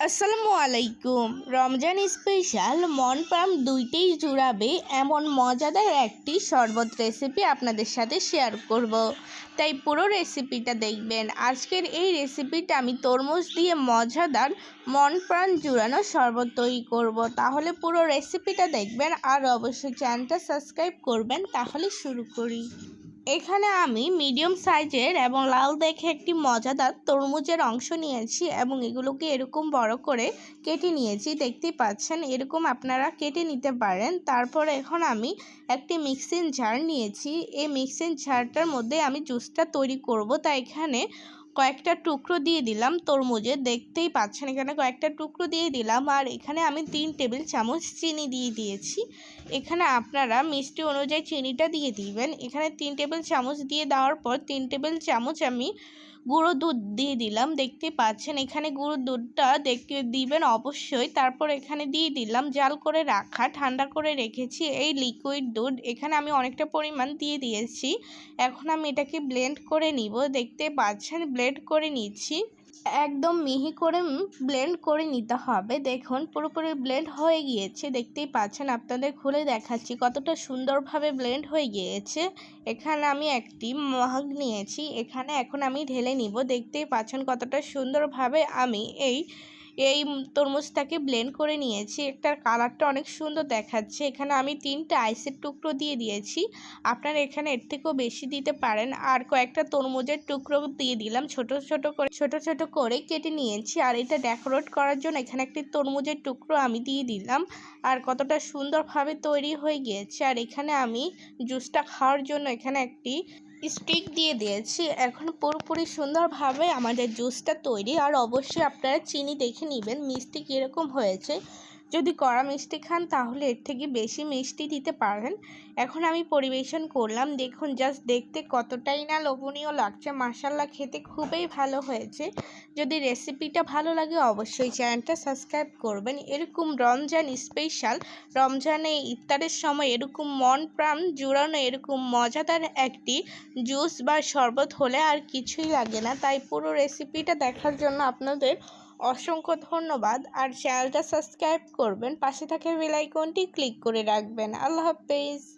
আসসালামু আলাইকুম রমজান স্পেশাল মন প্রাণ দুইটাই জুড়াবে এমন মজাদার একটি শরবত রেসিপি আপনাদের সাথে শেয়ার করব। তাই পুরো রেসিপিটা দেখবেন আজকের এই রেসিপিটা আমি তরমুজ দিয়ে মজাদার মন প্রাণ জুড়ানো শরবত তৈরি করব। তাহলে পুরো রেসিপিটা দেখবেন আর অবশ্যই চ্যানেলটা সাবস্ক্রাইব করবেন তাহলে শুরু করি এখানে আমি মিডিয়াম সাইজের এবং লাল দেখে একটি মজাদার তরমুজের অংশ নিয়েছি এবং এগুলোকে এরকম বড় করে কেটে নিয়েছি। দেখতে পাচ্ছেন, এরকম আপনারা কেটে নিতে পারেন। তারপর এখন আমি একটি মিক্সিং জার নিয়েছি। এই মিক্সিং জারটার মধ্যে আমি জুসটা তৈরি করব। তাই এখানে কয়েকটা টুকরো দিয়ে দিলাম তরমুজে। দেখতেই পাচ্ছেন এখানে কয়েকটা টুকরো দিয়ে দিলাম। আর এখানে আমি তিন টেবিল চামচ চিনি দিয়ে দিয়েছি। এখানে আপনারা মিষ্টি অনুযায়ী চিনিটা দিয়ে দিবেন। এখানে তিন টেবিল চামচ দিয়ে দেওয়ার পর তিন টেবিল চামচ আমি গুঁড়ো দুধ দিয়ে দিলাম, দেখতে পাচ্ছেন এখানে গুঁড়ো দুধটা দেখতে দিবেন অবশ্যই। তারপর এখানে দিয়ে দিলাম, জাল করে রাখা, ঠান্ডা করে রেখেছি এই লিকুইড দুধ। এখানে আমি অনেকটা পরিমাণ দিয়ে দিয়েছি। এখন আমি এটাকে ব্লেন্ড করে নিব, দেখতে পাচ্ছেন ব্লেন্ড করে নিচ্ছি। একদম মিহি করে ব্লেন্ড করে নিতে হবে। দেখুন, পুরোপুরি ব্লেন্ড হয়ে গিয়েছে। দেখতেই পাচ্ছেন, আপনাদের খুলে দেখাচ্ছি কতটা সুন্দরভাবে ব্লেন্ড হয়ে গিয়েছে। এখানে আমি একটি মহাগ নিয়েছি। এখানে এখন আমি ঢেলে নিব। দেখতেই পাচ্ছেন কতটা সুন্দরভাবে আমি এই এই তরমুজটাকে ব্লেন্ড করে নিয়েছি। একটার কালারটা অনেক সুন্দর দেখাচ্ছে। এখানে আমি তিনটা আইসের টুকরো দিয়ে দিয়েছি। আপনারা এখানে এর থেকেও বেশি দিতে পারেন। আর কয়েকটা তরমুজের টুকরো দিয়ে দিলাম। ছোট ছোট করে, ছোট ছোট করে কেটে নিয়েছি। আর এটা ডেকোরেট করার জন্য এখানে একটি তরমুজের টুকরো আমি দিয়ে দিলাম। আর কতটা সুন্দরভাবে তৈরি হয়ে গিয়েছে। আর এখানে আমি জুসটা খাওয়ার জন্য এখানে একটি স্টিক দিয়ে দিয়েছি। এখন পুরোপুরি সুন্দরভাবে আমাদের জুসটা তৈরি। আর অবশ্যই আপনারা চিনি দেখে নেবেন, মিষ্টি কীরকম হয়েছে। যদি কড়া মিষ্টি খান, তাহলে এর থেকে বেশি মিষ্টি দিতে পারেন। এখন আমি পরিবেশন করলাম। দেখুন জাস্ট দেখতে কতটাই না লোভনীয় লাগছে। মাসাল্লা খেতে খুবই ভালো হয়েছে। যদি রেসিপিটা ভালো লাগে, অবশ্যই চ্যানেলটা সাবস্ক্রাইব করবেন। এরকম রমজান স্পেশাল রমজানে ইফতারের সময় এরকম মন প্রাণ জুড়ানো এরকম মজাদার একটি জুস বা শরবত হলে আর কিছুই লাগে না। তাই পুরো রেসিপিটা দেখার জন্য আপনাদের অসংখ্য ধন্যবাদ। আর চ্যানেলটা সাবস্ক্রাইব করবেন পাশে থাকা বেলাইকনটি ক্লিক করে রাখবেন। আল্লাহ হাফেজ।